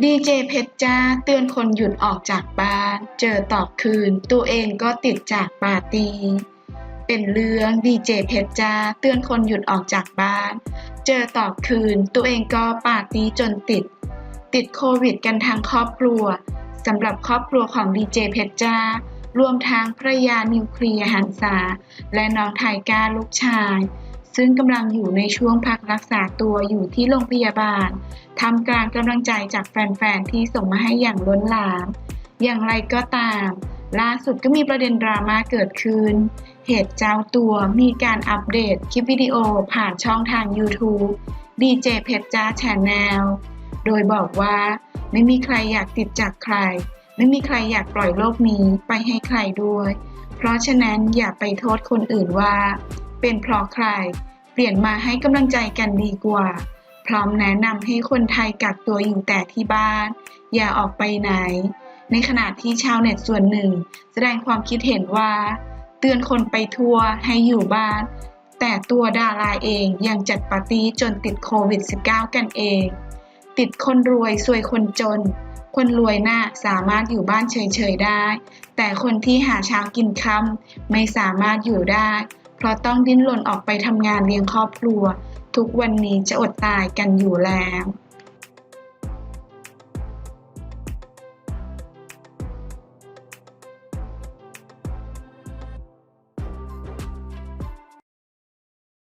ดีเจเพชรจ้าเตือนคนหยุดออกจากบ้าน เจอตอบคืน ตัวเองก็ติดจากปาร์ตี้เป็นเรื่องดีเจเพชรจ้าเตือนคนหยุดออกจากบ้าน เจอตอบคืน ตัวเองก็ปาร์ตี้จนติด ติดโควิดกันทั้งครอบครัวสำหรับครอบครัวของดีเจเพชรจ้ารวมทั้งภรรยานิวเคลียร์หันษาและน้องไทก้าลูกชาย ซึ่งกำลังอยู่ในช่วงพักรักษาตัวอยู่ที่โรงพยาบาลทำกลารกำลังใจจากแฟนๆ ที่ส่งมาให้อย่างล้นหลาม อย่างไรก็ตาม ล่าสุดก็มีประเด็นดราม่าเกิดขึ้น เหตุเจ้าตัวมีการอัปเดตคลิปวิดีโอผ่านช่องทาง YouTube DJ เพชรจ้าแชนแนลโดยบอกว่าไม่มีใครอยากติดจากใคร ไม่มีใครอยากปล่อยโลกนี้ไปให้ใครด้วย เพราะฉะนั้นอย่าไปโทษคนอื่นว่า เป็นเพราะใคร เปลี่ยนมาให้กำลังใจกันดีกว่า พร้อมแนะนำให้คนไทยกักตัวอยู่แต่ที่บ้าน อย่าออกไปไหน ในขณะที่ชาวเน็ตส่วนหนึ่ง แสดงความคิดเห็นว่า เตือนคนไปทั่วให้อยู่บ้าน แต่ตัวดาราเองยังจัดปาร์ตี้จนติดโควิด -19 กันเอง ติดคนรวยซวยคนจน คนรวยน่าสามารถอยู่บ้านเฉยๆได้ แต่คนที่หาเช้ากินค่ำไม่สามารถอยู่ได้ เพราะต้องดิ้นรนออกไปทำงานเลี้ยงครอบครัว ทุกวันนี้จะอดตายกันอยู่แล้ว